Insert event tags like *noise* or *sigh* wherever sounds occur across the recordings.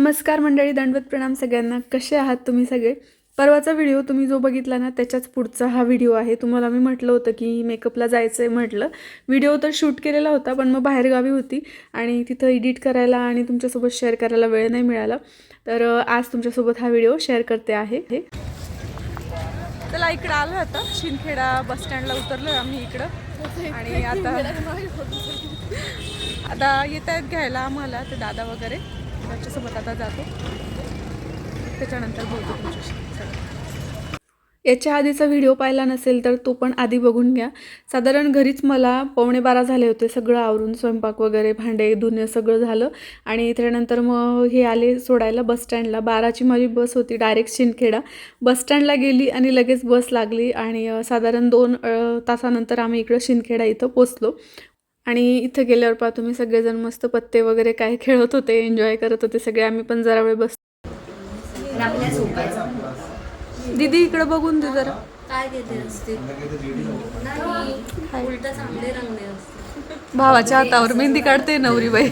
नमस्कार मंडळी दंडवत प्रणाम सगळ्यांना. कसे आहात तुम्ही सगळे? परवाचा व्हिडिओ तुम्ही जो बघितला ना त्याच्याच पुढचा हा व्हिडिओ आहे. तुम्हाला मी म्हटलं होतं की मेकअपला जायचं आहे म्हटलं. व्हिडिओ तर शूट केलेला होता पण मग बाहेरगावी होती आणि तिथं एडिट करायला आणि तुमच्यासोबत शेअर करायला वेळ नाही मिळाला. तर आज तुमच्यासोबत हा व्हिडिओ शेअर करते आहे. चला इकडं आलो आता. शिंदखेडा बस स्टँडला उतरलो आम्ही इकडं. आणि आता आता येत आहेत घ्यायला आम्हाला ते दादा वगैरे. त्याच्यासोबत आता जातो. त्याच्यानंतर बोलतो तुमच्याशी. याच्या आधीचा व्हिडिओ पाहिला नसेल तर तो पण आधी बघून घ्या. साधारण घरीच मला पावणे बारा झाले होते. सगळं आवरून स्वयंपाक वगैरे भांडे धुणे सगळं झालं. आणि त्यानंतर मग हे आले सोडायला बस स्टँडला. बाराची माझी बस होती डायरेक्ट शिंदखेडा. बस स्टँडला गेली आणि लगेच बस लागली. आणि साधारण दोन तासानंतर आम्ही इकडं शिंदखेडा इथं पोचलो. आणि इथं गेल्यावर पहा तुम्ही सगळेजण मस्त पत्ते वगैरे काय खेळत होते एन्जॉय करत होते सगळे आम्ही पण जरा वेळ बस आपल्या झोपायचं दीदी इकडं बघून दे जरा. काय भावाच्या हातावर मेहंदी काढते नवरी बाई.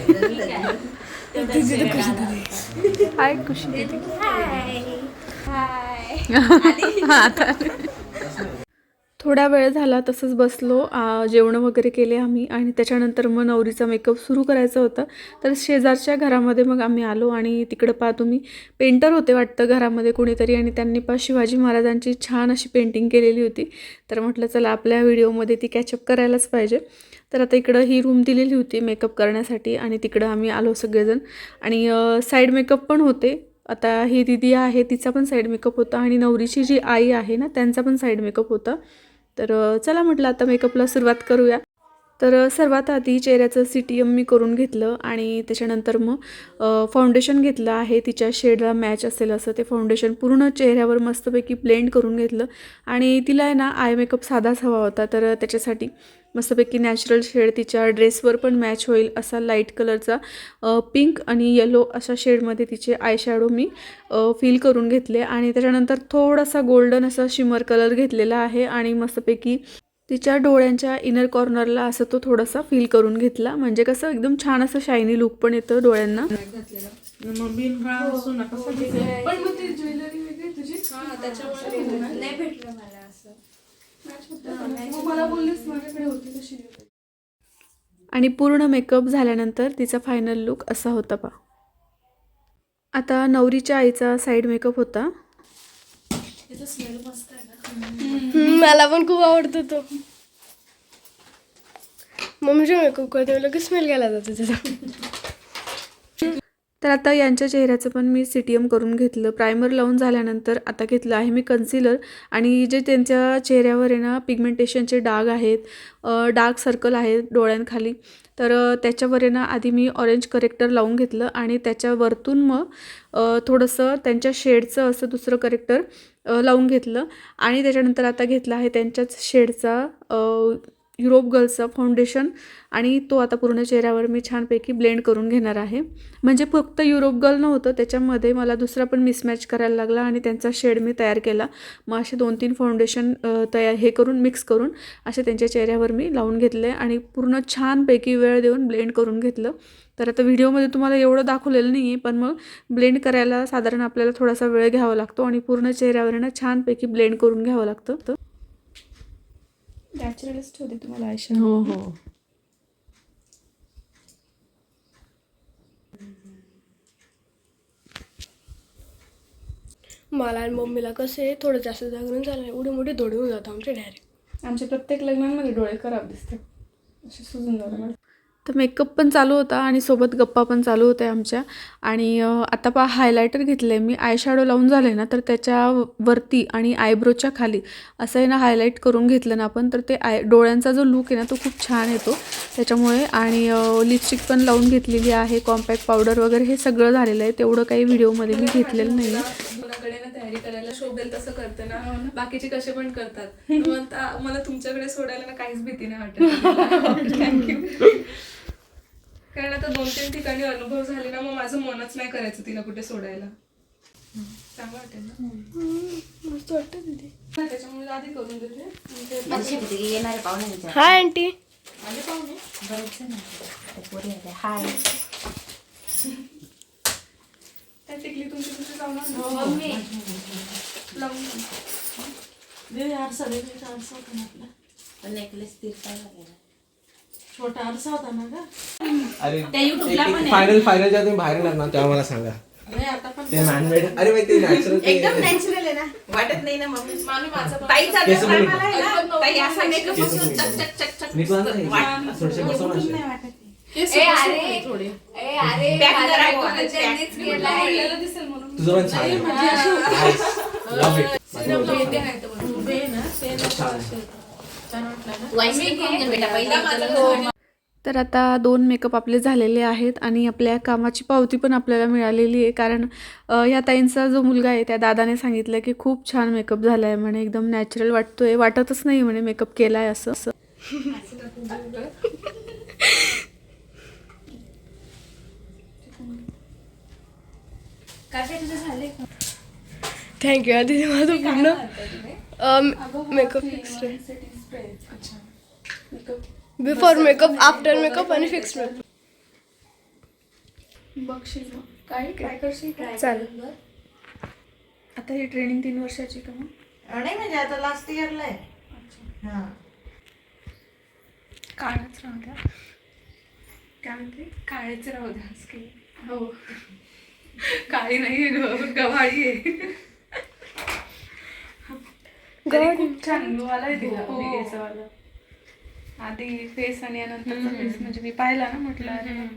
हाय खुशी. *laughs* आता. थोडा वेळ झाला तसंच बसलो. जेवणं वगैरे केले आम्ही आणि त्याच्यानंतर मग नवरीचा मेकअप सुरू करायचा होता. तर शेजारच्या घरामध्ये मग आम्ही आलो आणि तिकडं पहा तुम्ही पेंटर होते वाटतं घरामध्ये कोणीतरी आणि त्यांनी पहा शिवाजी महाराजांची छान अशी पेंटिंग केलेली होती. तर म्हटलं चला आपल्या व्हिडिओमध्ये ती कॅचअप करायलाच पाहिजे. तर आता इकडं ही रूम दिलेली होती मेकअप करण्यासाठी आणि तिकडं आम्ही आलो सगळेजण. आणि साईड मेकअप पण होते. आता ही दिदी आहे तिचा पण साईड मेकअप होता आणि नवरीची जी आई आहे ना त्यांचा पण साईड मेकअप होता. तर चला म्हटलं आता मेकअपला सुरुवात करूया. तर सर्वात आधी चेहऱ्याचं सी टी एम मी करून घेतलं आणि त्याच्यानंतर मग फाउंडेशन घेतलं आहे. तिच्या शेडला मॅच असेल असं ते फाउंडेशन पूर्ण चेहऱ्यावर मस्तपैकी ब्लेंड करून घेतलं. आणि तिला आहे ना आय मेकअप साधाच हवा होता. तर त्याच्यासाठी मस्तपैकी नॅचरल शेड तिच्या ड्रेसवर पण मॅच होईल असा लाइट कलरचा पिंक आणि येलो अशा शेडमध्ये तिचे आय शॅडो मी फील करून घेतले. आणि त्याच्यानंतर थोडासा गोल्डन असा शिमर कलर घेतलेला आहे. आणि मस्तपैकी तिच्या डोळ्यांच्या इनर कॉर्नरला असं तो थोडासा फील करून घेतला. म्हणजे कसं एकदम छान असं शायनी लुक पण येतं डोळ्यांना. नाही. भेटलं मला असं. आणि पूर्ण मेकअप झाल्यानंतर तिचा फायनल लुक असा होता पा आता नवरीच्या आईचा साईड मेकअप होता. मला पण खूप आवडतो तो. मम्मीच्या मेकअप करते लगेच स्मेल घ्यायला जातो त्याचा तर आता यांच्या चेहऱ्याचं पण मी सी टी एम करून घेतलं. प्रायमर लावून झाल्यानंतर आता घेतलं आहे मी कन्सिलर आणि जे त्यांच्या चेहऱ्यावर आहे ना पिगमेंटेशनचे डाग आहेत डार्क सर्कल आहेत डोळ्यांखाली तर त्याच्यावर आहे ना आधी मी ऑरेंज करेक्टर लावून घेतलं आणि त्याच्यावरतून मग थोडंसं त्यांच्या शेडचं असं दुसरं करेक्टर लावून घेतलं. आणि त्याच्यानंतर आता घेतला आहे त्यांच्याच शेडचा युरोप गर्लचं फाउंडेशन आणि तो आता पूर्ण चेहऱ्यावर मी छानपैकी ब्लेंड करून घेणार आहे. म्हणजे फक्त युरोप गर्ल नव्हतं त्याच्यामध्ये मला दुसरा पण मिसमॅच करायला लागला आणि त्यांचा शेड मी तयार केला. मग असे दोन तीन फाउंडेशन तयार हे करून मिक्स करून असे त्यांच्या चेहऱ्यावर मी लावून घेतले आणि पूर्ण छानपैकी वेळ देऊन ब्लेंड करून घेतलं. तर आता व्हिडिओमध्ये तुम्हाला एवढं दाखवलेलं नाही आहे पण मग ब्लेंड करायला साधारण आपल्याला थोडासा वेळ घ्यावा लागतो आणि पूर्ण चेहऱ्यावर ना छानपैकी ब्लेंड करून घ्यावं लागतं. नॅचरलच ठेवते तुम्हाला आयशा. हो हो. मला आणि मम्मीला कसं आहे थोडं जास्त जागरण झालं एवढे मोठे डोळे होऊन जातं आमचे डायरेक्ट. आमच्या प्रत्येक लग्नांमध्ये डोळे खराब दिसते असे सुजून जातात. तर मेकअप पण चालू होता आणि सोबत गप्पा पण चालू होत्या आमच्या. आणि आता पहा हायलायटर घेतलं आहे मी. आय शॅडो लावून झालं ना तर त्याच्या वरती आणि आयब्रोच्या खाली असं आहे ना हायलाईट करून घेतलं ना आपण तर ते आय डोळ्यांचा जो लुक आहे ना तो खूप छान येतो. त्याच्यामुळे आणि लिपस्टिक पण लावून घेतलेली आहे कॉम्पॅक्ट पावडर वगैरे हे सगळं झालेलं आहे. तेवढं काही व्हिडिओमध्ये मी घेतलेलं नाही आहे कोणाकडे ना तयारी करायला शोभेल तसं करते ना. बाकीचे कसे पण करतात. *laughs* मग मला तुमच्याकडे सोडायला ना काहीच भीती नाही वाटत. *laughs* थँक्यू कारण आता दोन तीन ठिकाणी अनुभव झाले ना मग माझं मनच नाही करायचं तिला कुठे सोडायला. चांगलं वाटेल ना? मस्त वाटतं त्याच्यामुळे आधी करून देते येणारे पाहुणे हाय आंटी. आले पाहुणे. हाय. आरसा होता ना फायनल फायनल जेव्हा तुम्ही बाहेर येणार ना तेव्हा मला सांगा अरे आता पण ते मॅनमेड अरे माहिती नॅचरल एकदम नॅचरल आहे ना वाटत नाही ना मम्मी मामी माझा पण- ताई केस पण मला आहे ना ताई असा मेकअप बसून चक चक चक चक मी पण थोडेसे बसव नाही ना वाटत आहे. केस ए, अरे. थोडे ए अरे Back मला करा, कोणाला केलंय. आवडलेलं दिसेल म्हणून तुझं पण छान आहे. लव्ह इट तर आता दोन मेकअप आपले झालेले आहेत आणि आपल्या कामाची पावती पण आपल्याला मिळालेली आहे. कारण ह्या ताईंचा जो मुलगा आहे त्या दादाने सांगितलं की खूप छान मेकअप झाला आहे म्हणे. एकदम नॅचरल वाटतोय. वाटतच नाही म्हणे मेकअप केला आहे असं. असं *laughs* काय तुझं झालंय का? थँक्यू आधी माझं पूर्ण मेकअप फिक्स अच्छा. Makeup before makeup after makeup आणि फिक्स मेकअप बघशील मग. काय? काय करशील? चालेल. बघ. आता ही ट्रेनिंग तीन वर्षाची का मग? नाही म्हणजे आता लास्ट इयरला आहे. हा. काळच राहू द्या. काय म्हणते? काळेच राहू द्या स्किन हो. काळी नाही गव्हाळी आहे. तरी खूप छान ग्लो आलाय तिला केसवाला आधी फेस आणि फेस म्हणजे मी पाहिला ना म्हटलं अरे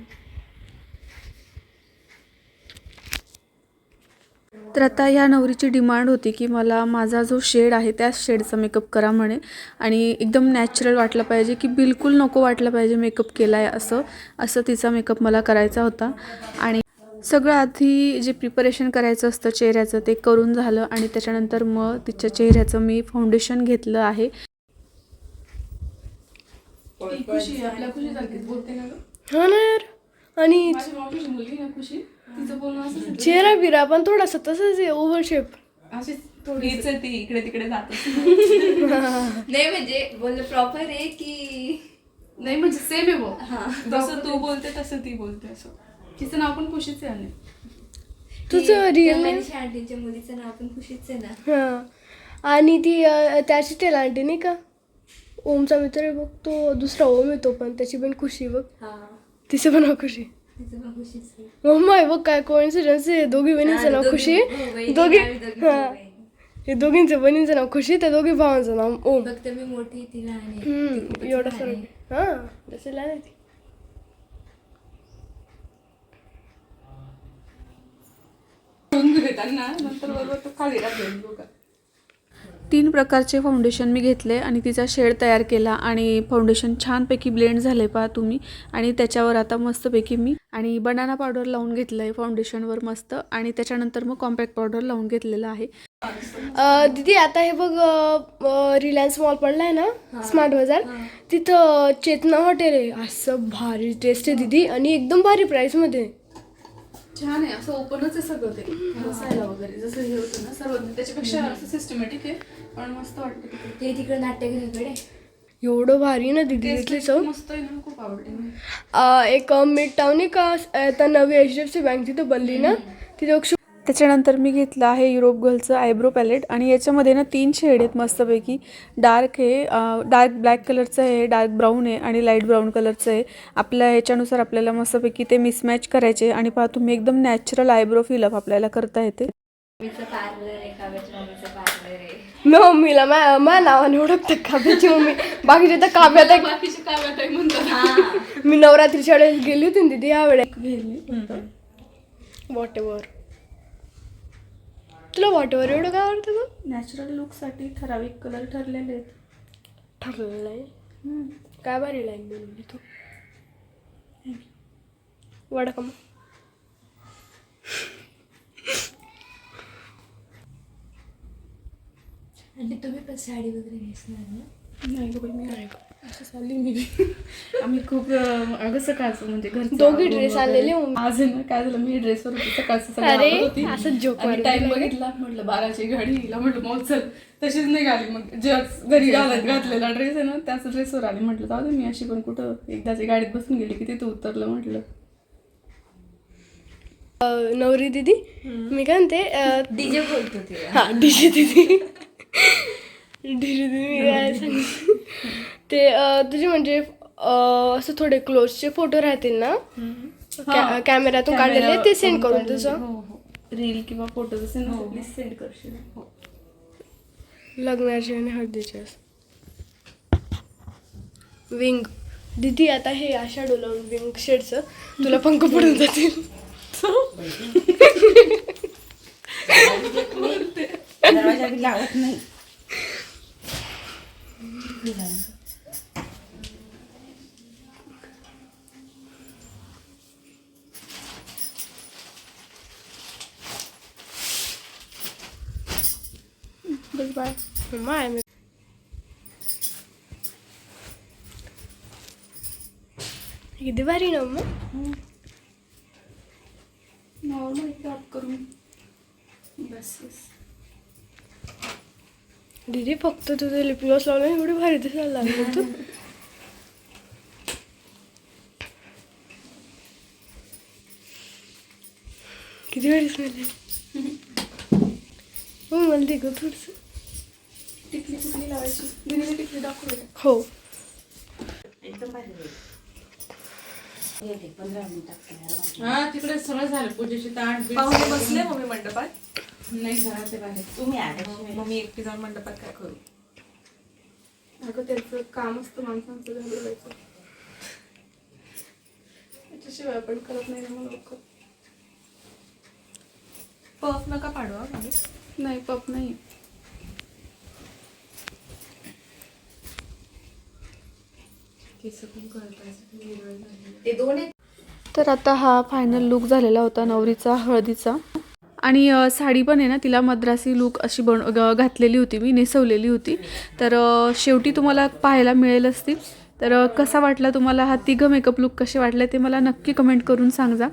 तर आता ह्या नवरीची डिमांड होती की मला माझा जो शेड आहे त्याच शेडचा मेकअप करा म्हणे. आणि एकदम नॅचरल वाटलं पाहिजे की बिलकुल नको वाटलं पाहिजे मेकअप केला आहे असं असं तिचा मेकअप मला करायचा होता. आणि सगळं आधी जे प्रिपरेशन करायचं असतं चेहऱ्याचं ते करून झालं आणि त्याच्यानंतर मग तिच्या चेहऱ्याचं मी फाउंडेशन घेतलं आहे. ती खुशी आहे, आपल्या खुशी सारखीच बोलते ना गं? हा ना यार. आणि. चेहरा बिरा पण थोडासा तसंच आहे ओव्हर शेप थोडीच ती इकडे तिकडे जात. *laughs* नाही म्हणजे बोल प्रॉपर आहे की नाही म्हणजे सेम आहे हा. जसं तू बोलते तसं ती बोलते असं. तिचं नाव पण खुशीच आहे आणि तुझं रिअल नेम आंटीच्या मुलीचं नाव पण खुशीच आहे ना. हां. आणि ती अं, त्याची टेल आंटी नाही का? ओमचा मित्र आहे बघ तो दुसरा ओम येतो पण त्याची पण खुशी बघ. हा. तिचं पण नाव खुशी तिचं पण खुशीच आहे. मम्मा आहे बघ काय कोइन्सिडन्स आहे. दोघी बहिणींचं नाव खुशी हो, दोघी हां. हे दोघींचं बहिणींचं नाव खुशी त्या दोघी भावांचं नाव ओम. फक्त मी मोठी ती लहान आहे. हम्म, ती खूपच एवढा लहान आहे. हां तसं लहान आहे ती. घेताना नंतर बरोबर तो खाली लागेल लोकं. तीन प्रकारचे फाउंडेशन मी घेतले आणि तिचा शेड तयार केला आणि फाउंडेशन छानपैकी ब्लेंड झाले पहा तुम्ही. आणि त्याच्यावर आता मस्तपैकी मी आणि बनाना पावडर लावून घेतलं आहे फाउंडेशनवर मस्त आणि त्याच्यानंतर मग कॉम्पॅक्ट पावडर लावून घेतलेलं आहे. दीदी आता हे बघ रिलायन्स मॉल पडला आहे ना? स्मार्ट बाजार तिथं चेतना हॉटेल आहे. असं भारी टेस्ट आहे दीदी आणि एकदम भारी प्राईसमध्ये छान आहे. असं ओपनच आहे सगळं ते. बसायला वगैरे. जसं हे होतं ना सर्व त्याच्यापेक्षा असं सिस्टमॅटिक आहे. पण मस्त वाटतं ते तिकडे नाट्यगृहाकडे एवढं भारी ना दीदी तिथली चव मस्त आहे ना खूप आवडते एक मिड टाऊन आहे का? आता नवी H D F C bank तिथं बनली ना? तिथे त्याच्यानंतर मी घेतलं आहे युरोप गर्लचं आयब्रो पॅलेट आणि याच्यामध्ये ना तीन शेड आहेत मस्तपैकी. डार्क आहे डार्क ब्लॅक कलरचं आहे डार्क ब्राऊन आहे आणि लाइट ब्राऊन कलरचं आहे. आपल्या ह्याच्यानुसार आपल्याला मस्तपैकी ते मिसमॅच करायचे आणि पहा तुम्ही एकदम नॅचरल आयब्रो फिलअप आपल्याला करता येते. मी मम्मीला मा माझ्या नावाने ओळखतं काव्याची मम्मी. बाकीचे तर काव्यात मी नवरात्रीच्या वेळेस गेली होती ना दीदी यावेळेस वॉट एव्हर तुला वॉट एव्हर एवढं काय आवडतं गं? नॅचरल लुकसाठी ठराविक कलर ठरलेले आहेत. ठरलेलं आहे? काय भारी लाईन बनवली तू? वडा का मग आणि तुम्ही पण साडी वगैरे नेसणार ना? नाही गं बाई, मी नाही असं चालली मी. आम्ही खूप अगं सकाळचं म्हणजे घरचं दोघी ड्रेस हो. आज ना काय झालं मी ड्रेसवर होती सकाळचं आवरत होती. असं टाइम. बघितला म्हटलं बाराची गाडी हिला म्हटलं मग चल. तशीच नाही घाली मग. जे घरी घालत घातलेला ड्रेस आहे ना त्याच ड्रेसवर आली. म्हटलं जाऊ दे मी अशी पण कुठं एकदाची गाडीत बसून गेली की तिथे उतरलं म्हटलं. नवरी दिदी मी काय म्हणते डीजे बोलतो ते हा डीजे दिदी. काय सांगू? ते अं, तुझे म्हणजे अं, असं थोडे क्लोजचे फोटो राहतील ना? कॅ- कॅमेऱ्यातून काढलेले ते सेंड करून तुझं. हो हो. रील किंवा असेल ना प्लीज सेंड करशील. लग्नाचे आणि हळदीचे असं. विंग दिदी आता हे आशा डोलावून विंग शेडचं तुला *laughs* पंख पडून जातील. *laughs* *laughs* दरवाजा बी लावत नाही. बस बाय माय मी किती भारी ना मग नॉर्मल क्रॉप करून बस बस दीदी फक्त तुझं लिप ग्लॉस लावलं एवढी भारी दिसायला लागली तू? किती भारी स्मेल हो मला दे ग थोडस. टिकली कुठली लावायची. दिदीने टिकली हो. हा तिकडे सगळं झालं. पूजेची बीट पाहुणे बसले मम्मी मंडपात. नाही घरात ते बाहेर. तुम्ही आल्याशिवाय मग मी एकटी जाऊन मंडपात काय करू? अगं त्यांचं काम असतं माणसांचं घालवायचं त्याच्याशिवाय आपण करत नाही ना मग लवकर. पफ नका पाडू हा मम्मी नाही पप नाही. केस झालं. ते दोन आहेत. तर आता हा फायनल लुक झालेला होता नवरीचा हळदीचा. आणि साडी पण आहे ना तिला मद्रासी लुक अशी बन ग- घातलेली होती मी नेसवलेली होती. तर शेवटी तुम्हाला पाहायला मिळेल असती. तर कसा वाटला तुम्हाला हा तिघं मेकअप लुक कसे वाटले ते मला नक्की कमेंट करून सांगा.